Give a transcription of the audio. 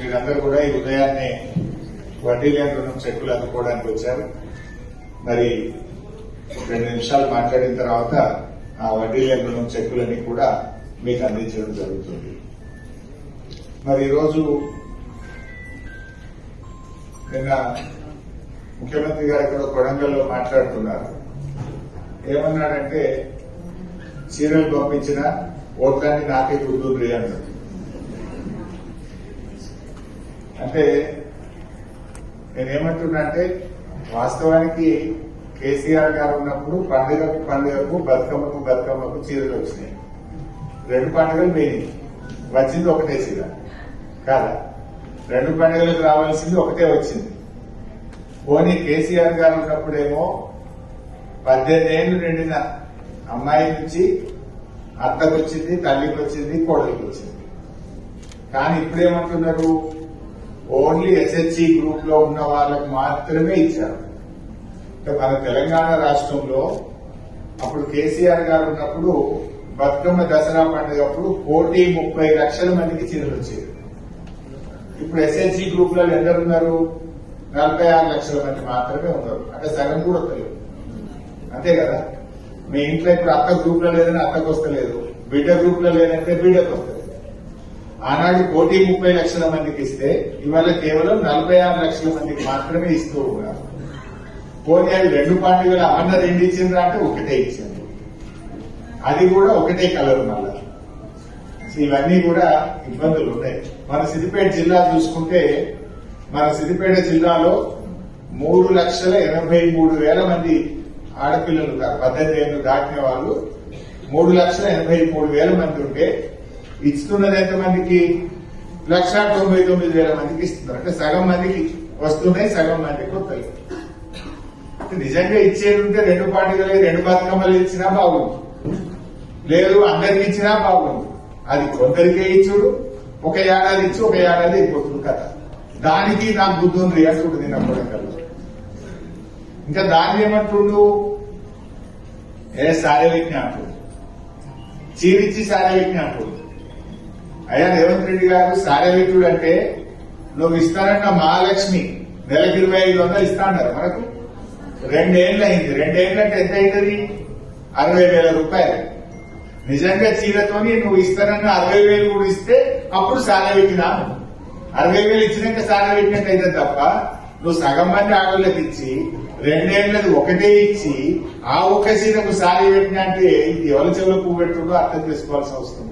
మీరందరూ కూడా ఈ ఉదయాన్నే వడ్డీ లేని రుణం చెక్కులు అందుకోవడానికి వచ్చారు. మరి రెండు నిమిషాలు మాట్లాడిన తర్వాత ఆ వడ్డీ లేని రుణం చెక్కులని కూడా మీకు అందించడం జరుగుతుంది. మరి ఈరోజు నిన్న ముఖ్యమంత్రి గారు ఇక్కడ కొడంగల్లో మాట్లాడుతున్నారు. ఏమన్నాడంటే చీరలు పంపించిన ఓట్లన్నీ నాకే గుర్తుంది అన్నారు అంటే నేనేమంటున్నా అంటే వాస్తవానికి కేసీఆర్ గారు ఉన్నప్పుడు పండుగకు పండుగకు బతుకమ్మకు బతుకమ్మకు చీరలు వచ్చినాయి. రెండు పండుగలు పోయినాయి. వచ్చింది ఒకటే చీర. కాదా? రెండు పండుగలకు రావాల్సింది ఒకటే వచ్చింది. పోనీ కేసీఆర్ గారు ఉన్నప్పుడేమో పద్దెనిమిది ఏళ్ళు నిండిన అమ్మాయి నుంచి అత్తకు వచ్చింది తల్లికి వచ్చింది కోడలికి వచ్చింది కానీ ఇప్పుడేమంటున్నారు? ఓన్లీ ఎస్ఎస్సి గ్రూప్లో ఉన్న వాళ్ళకి మాత్రమే ఇచ్చారు. అంటే మన తెలంగాణ రాష్ట్రంలో అప్పుడు కేసీఆర్ గారు ఉన్నప్పుడు బతుకమ్మ దసరా పండుగప్పుడు కోటి ముప్పై లక్షల మందికి చీరలు వచ్చేది ఇప్పుడు ఎస్ఎస్సి గ్రూప్లో ఎందరున్నారు? నలభై ఆరు లక్షల మంది మాత్రమే ఉన్నారు. అంటే సగం కూడా వస్తలేదు అంతే కదా? మీ ఇంట్లో ఇప్పుడు అత్త గ్రూప్లో లేదని అత్తకు వస్తలేదు. బిడ్డ గ్రూప్లో లేదంటే బిడ్డకు వస్తుంది ఆనాడు కోటి ముప్పై లక్షల మందికి ఇస్తే ఇవాళ కేవలం నలభై ఆరు లక్షల మందికి మాత్రమే ఇస్తూ ఉన్నారు. పోనీ అవి రెండు పార్టీలు అమన్న రెండు ఇచ్చిందా అంటే ఒకటే ఇచ్చింది అది కూడా ఒకటే కలర్ మళ్ళా. సో ఇవన్నీ కూడా ఇబ్బందులు ఉన్నాయి మన సిద్దిపేట జిల్లా చూసుకుంటే మన సిద్దిపేట జిల్లాలో మూడు లక్షల ఎనభై మూడు వేల మంది ఆడపిల్లలు ఉన్నారు. పద్దెనిమిది ఏళ్ళు దాటిన వాళ్ళు మూడు లక్షల ఎనభై మూడు వేల మంది ఉంటే ఇస్తున్నది ఎంతమందికి లక్ష తొంభై తొమ్మిది వేల మందికి ఇస్తున్నారు. అంటే సగం మందికి వస్తున్నాయి సగం మందికి వస్తాయి. నిజంగా ఇచ్చేది ఉంటే రెండు పండుగలు రెండు బతుకమ్మలు ఇచ్చినా బాగుంది. లేదు అందరికి ఇచ్చినా బాగుంది. అది కొందరికే ఇచ్చుడు ఒక ఏడాది ఇచ్చి ఒక ఏడాది అయిపోతుంది కదా. దానికి నాకు బుద్ధి ఉంది అంటుడు నిన్న ఇంకా దాన్ని ఏమంటుండు? ఏ సారే విజ్ఞాపుడు చీరిచ్చి సారే విజ్ఞాపుడు అయ్యా రేవంత్ రెడ్డి గారు సారవీటుడు అంటే నువ్వు ఇస్తానంట మహాలక్ష్మి. నెలకి ఇరవై ఐదు వందలు ఇస్తాన్నారు మనకు. రెండేళ్ళు అయింది రెండేళ్ళు అంటే ఎంత అవుతుంది? అరవై వేల రూపాయలు. నిజంగా చీరతోని నువ్వు ఇస్తానన్న అరవై వేలు కూడా ఇస్తే అప్పుడు సారవీటినా అరవై వేలు ఇచ్చినాక సారవీటినట్టు అయితే తప్ప నువ్వు సగం మంది ఆడోళ్ళకి ఇచ్చి రెండేళ్ళది ఒకటే ఇచ్చి ఆ ఒక్క చీరకు సారీ పెట్టినా అంటే ఇది ఎవరి చెవులు పువ్వు పెట్టుడో అర్థం చేసుకోవాల్సిన అవసరం